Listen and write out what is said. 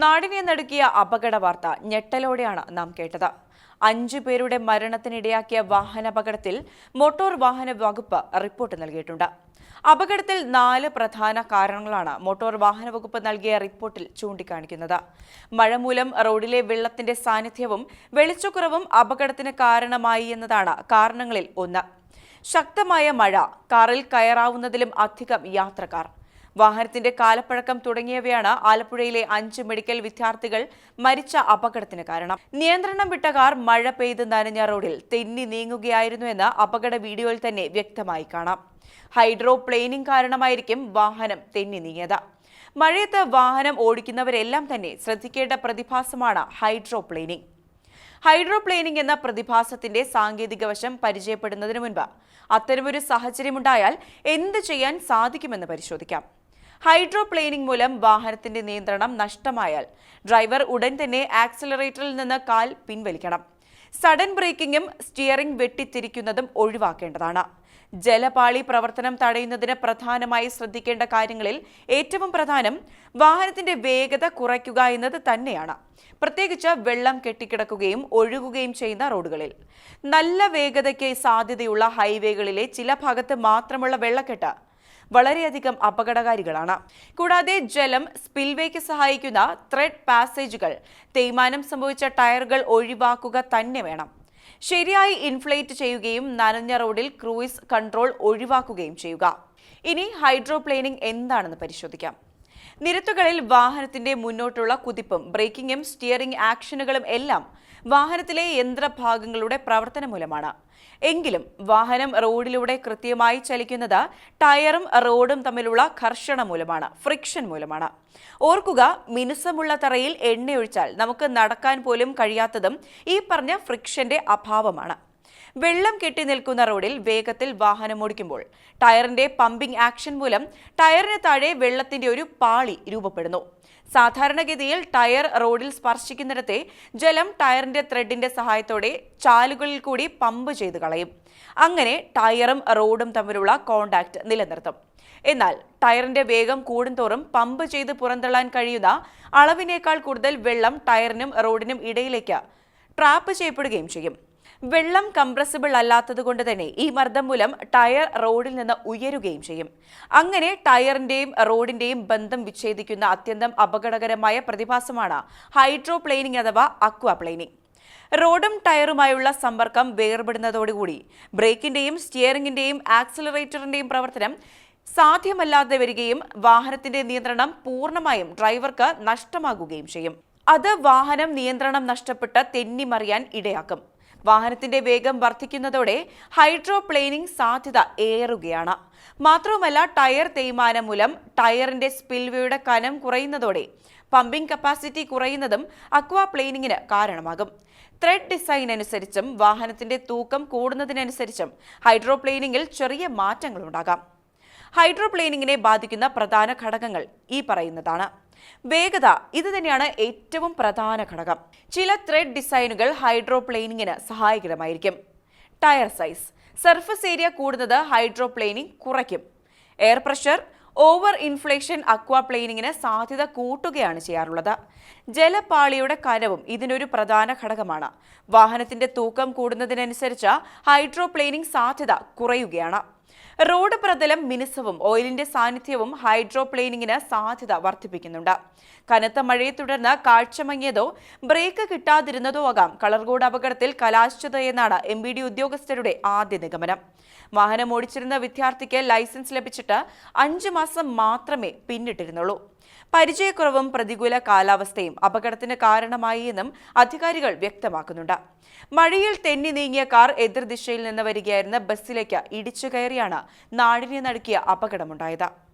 നാടിനെ നടുക്കിയ അപകട വാർത്ത ഞെട്ടലോടെയാണ് നാം കേട്ടത്. അഞ്ചു പേരുടെ മരണത്തിനിടയാക്കിയ വാഹനാപകടത്തിൽ മോട്ടോർ വാഹന വകുപ്പ് റിപ്പോർട്ട് നൽകിയിട്ടുണ്ട്. അപകടത്തിൽ നാല് പ്രധാന കാരണങ്ങളാണ് മോട്ടോർ വാഹന വകുപ്പ് നൽകിയ റിപ്പോർട്ടിൽ ചൂണ്ടിക്കാണിക്കുന്നത്. മഴ മൂലം റോഡിലെ വെള്ളത്തിന്റെ സാന്നിധ്യവും വെളിച്ചക്കുറവും അപകടത്തിന് കാരണമായി എന്നതാണ് കാരണങ്ങളിൽ ഒന്ന്. ശക്തമായ മഴ കാറിൽ കയറാവുന്നതിലും അധികം യാത്രക്കാർ. വാഹനത്തിന്റെ കാലപ്പഴക്കം തുടങ്ങിയവയാണ് ആലപ്പുഴയിലെ അഞ്ച് മെഡിക്കൽ വിദ്യാർത്ഥികൾ മരിച്ച അപകടത്തിന് കാരണം. നിയന്ത്രണം വിട്ട കാർ മഴ പെയ്ത് നനഞ്ഞ റോഡിൽ തെന്നി നീങ്ങുകയായിരുന്നുവെന്ന് അപകട വീഡിയോയിൽ തന്നെ വ്യക്തമായി കാണാം. ഹൈഡ്രോ പ്ലെയിനിങ് കാരണമായിരിക്കും വാഹനം തെന്നി നീങ്ങിയത്. മഴയത്ത് വാഹനം ഓടിക്കുന്നവരെല്ലാം തന്നെ ശ്രദ്ധിക്കേണ്ട പ്രതിഭാസമാണ് ഹൈഡ്രോ പ്ലെയിനിങ് ഹൈഡ്രോ പ്ലെയിനിങ് എന്ന പ്രതിഭാസത്തിന്റെ സാങ്കേതിക വശം പരിചയപ്പെടുന്നതിന് മുൻപ് അത്തരമൊരു സാഹചര്യമുണ്ടായാൽ എന്ത് ചെയ്യാൻ സാധിക്കുമെന്ന് പരിശോധിക്കാം. ഹൈഡ്രോപ്ലെയിനിംഗ് മൂലം വാഹനത്തിന്റെ നിയന്ത്രണം നഷ്ടമായാൽ ഡ്രൈവർ ഉടൻ തന്നെ ആക്സിലറേറ്ററിൽ നിന്ന് കാൽ പിൻവലിക്കണം. സഡൻ ബ്രേക്കിംഗും സ്റ്റിയറിംഗ് വെട്ടിത്തിരിക്കുന്നതും ഒഴിവാക്കേണ്ടതാണ്. ജലപാളി പ്രവർത്തനം തടയുന്നതിന് പ്രധാനമായി ശ്രദ്ധിക്കേണ്ട കാര്യങ്ങളിൽ ഏറ്റവും പ്രധാനം വാഹനത്തിന്റെ വേഗത കുറയ്ക്കുക എന്നത് തന്നെയാണ്. പ്രത്യേകിച്ച് വെള്ളം കെട്ടിക്കിടക്കുകയും ഒഴുകുകയും ചെയ്യുന്ന റോഡുകളിൽ. നല്ല വേഗതയ്ക്ക് സാധ്യതയുള്ള ഹൈവേകളിലെ ചില ഭാഗത്ത് മാത്രമുള്ള വെള്ളക്കെട്ട് വളരെയധികം അപകടകാരികളാണ്. കൂടാതെ ജലം സ്പിൽവേക്ക് സഹായിക്കുന്ന ത്രെഡ് പാസേജുകൾ തേയ്മാനം സംഭവിച്ച ടയറുകൾ ഒഴിവാക്കുക തന്നെ വേണം. ശരിയായി ഇൻഫ്ലേറ്റ് ചെയ്യുകയും നനഞ്ഞ റോഡിൽ ക്രൂയിസ് കൺട്രോൾ ഒഴിവാക്കുകയും ചെയ്യുക. ഇനി ഹൈഡ്രോപ്ലേനിംഗ് എന്താണെന്ന് പരിശോധിക്കാം. നിരത്തുകളിൽ വാഹനത്തിന്റെ മുന്നോട്ടുള്ള കുതിപ്പും ബ്രേക്കിംഗും സ്റ്റിയറിംഗ് ആക്ഷനുകളും എല്ലാം വാഹനത്തിലെ യന്ത്രഭാഗങ്ങളുടെ പ്രവർത്തന മൂലമാണ്. എങ്കിലും വാഹനം റോഡിലൂടെ കൃത്യമായി ചലിക്കുന്നത് ടയറും റോഡും തമ്മിലുള്ള ഘർഷണ മൂലമാണ് ഫ്രിക്ഷൻ മൂലമാണ്. ഓർക്കുക മിനുസമുള്ള തറയിൽ എണ്ണയൊഴിച്ചാൽ നമുക്ക് നടക്കാൻ പോലും കഴിയാത്തതും ഈ പറഞ്ഞ ഫ്രിക്ഷന്റെ അഭാവമാണ്. വെള്ളം കെട്ടി നിൽക്കുന്ന റോഡിൽ വേഗത്തിൽ വാഹനം ഓടിക്കുമ്പോൾ ടയറിന്റെ പമ്പിംഗ് ആക്ഷൻ മൂലം ടയറിന് താഴെ വെള്ളത്തിന്റെ ഒരു പാളി രൂപപ്പെടുന്നു. സാധാരണഗതിയിൽ ടയർ റോഡിൽ സ്പർശിക്കുന്നിടത്തെ ജലം ടയറിന്റെ ത്രെഡിന്റെ സഹായത്തോടെ ചാലുകളിൽ കൂടി പമ്പ് ചെയ്ത് കളയും. അങ്ങനെ ടയറും റോഡും തമ്മിലുള്ള കോണ്ടാക്ട് നിലനിർത്തും. എന്നാൽ ടയറിന്റെ വേഗം കൂടുന്തോറും പമ്പ് ചെയ്ത് പുറന്തള്ളാൻ കഴിയുന്ന അളവിനേക്കാൾ കൂടുതൽ വെള്ളം ടയറിനും റോഡിനും ഇടയിലേക്ക് ട്രാപ്പ് ചെയ്യപ്പെടുകയും ചെയ്യും. വെള്ളം കംപ്രസിബിൾ അല്ലാത്തതുകൊണ്ട് തന്നെ ഈ മർദ്ദം മൂലം ടയർ റോഡിൽ നിന്ന് ഉയരുകയും ചെയ്യും. അങ്ങനെ ടയറിന്റെയും റോഡിന്റെയും ബന്ധം വിച്ഛേദിക്കുന്ന അത്യന്തം അപകടകരമായ പ്രതിഭാസമാണ് ഹൈഡ്രോപ്ലെയിനിംഗ് അഥവാ അക്വാപ്ലെയിനിങ്. റോഡും ടയറുമായുള്ള സമ്പർക്കം വേർപെടുന്നതോടുകൂടി ബ്രേക്കിന്റെയും സ്റ്റിയറിംഗിന്റെയും ആക്സിലറേറ്ററിന്റെയും പ്രവർത്തനം സാധ്യമല്ലാതെ വരികയും വാഹനത്തിന്റെ നിയന്ത്രണം പൂർണമായും ഡ്രൈവർക്ക് നഷ്ടമാകുകയും ചെയ്യും. അത് വാഹനം നിയന്ത്രണം നഷ്ടപ്പെട്ട് തെന്നിമറിയാൻ ഇടയാക്കും. വാഹനത്തിന്റെ വേഗം വർദ്ധിക്കുന്നതോടെ ഹൈഡ്രോപ്ലെയിനിംഗ് സാധ്യത ഏറുകയാണ്. മാത്രവുമല്ല ടയർ തേയ്മാനം മൂലം ടയറിന്റെ സ്പിൽവേയുടെ കനം കുറയുന്നതോടെ പമ്പിംഗ് കപ്പാസിറ്റി കുറയുന്നതും അക്വാപ്ലെയിനിങ്ങിന് കാരണമാകും. ത്രെഡ് ഡിസൈൻ അനുസരിച്ചും വാഹനത്തിന്റെ തൂക്കം കൂടുന്നതിനനുസരിച്ചും ഹൈഡ്രോപ്ലെയിനിങ്ങിൽ ചെറിയ മാറ്റങ്ങളുണ്ടാകാം. ഹൈഡ്രോപ്ലെയിനിങ്ങിനെ ബാധിക്കുന്ന പ്രധാന ഘടകങ്ങൾ ഈ പറയുന്നതാണ്. വേഗത ഇത് തന്നെയാണ് ഏറ്റവും പ്രധാന ഘടകം. ചില ത്രെഡ് ഡിസൈനുകൾ ഹൈഡ്രോപ്ലെയിനിങ്ങിന് സഹായകരമായിരിക്കും. ടയർ സൈസ് സർഫസ് ഏരിയ കൂടുന്നത് ഹൈഡ്രോപ്ലെയിനിങ് കുറയ്ക്കും. എയർ പ്രഷർ ഓവർ ഇൻഫ്ലേഷൻ അക്വാപ്ലെയിനിങ്ങിന് സാധ്യത കൂട്ടുകയാണ് ചെയ്യാറുള്ളത്. ജലപാളിയുടെ കനവും ഇതിനൊരു പ്രധാന ഘടകമാണ്. വാഹനത്തിന്റെ തൂക്കം കൂടുന്നതിനനുസരിച്ച് ഹൈഡ്രോപ്ലെയിനിങ് സാധ്യത കുറയുകയാണ്. റോഡ് പ്രതലം മിനുസവും ഓയിലിന്റെ സാന്നിധ്യവും ഹൈഡ്രോപ്ലെയിനിങ്ങിന് സാധ്യത വർദ്ധിപ്പിക്കുന്നുണ്ട്. കനത്ത മഴയെ തുടർന്ന് കാഴ്ചമങ്ങിയതോ ബ്രേക്ക് കിട്ടാതിരുന്നതോ ആകാം കളർകോട് അപകടത്തിൽ കലാശിച്ചതെന്നാണ് എം ബി ഡി ഉദ്യോഗസ്ഥരുടെ ആദ്യ നിഗമനം. വാഹനം ഓടിച്ചിരുന്ന വിദ്യാർത്ഥിക്ക് ലൈസൻസ് ലഭിച്ചിട്ട് അഞ്ചു മാസം മാത്രമേ പിന്നിട്ടിരുന്നുള്ളൂ. പരിചയക്കുറവും പ്രതികൂല കാലാവസ്ഥയും അപകടത്തിന് കാരണമായി എന്നും അധികാരികൾ വ്യക്തമാക്കുന്നുണ്ട്. മഴയിൽ തെന്നി നീങ്ങിയ കാർ എതിർദിശയിൽ നിന്ന് വരികയായിരുന്ന ബസ്സിലേക്ക് ഇടിച്ചു കയറിയാണ് നാടിനെ നടുക്കിയ അപകടമുണ്ടായത്.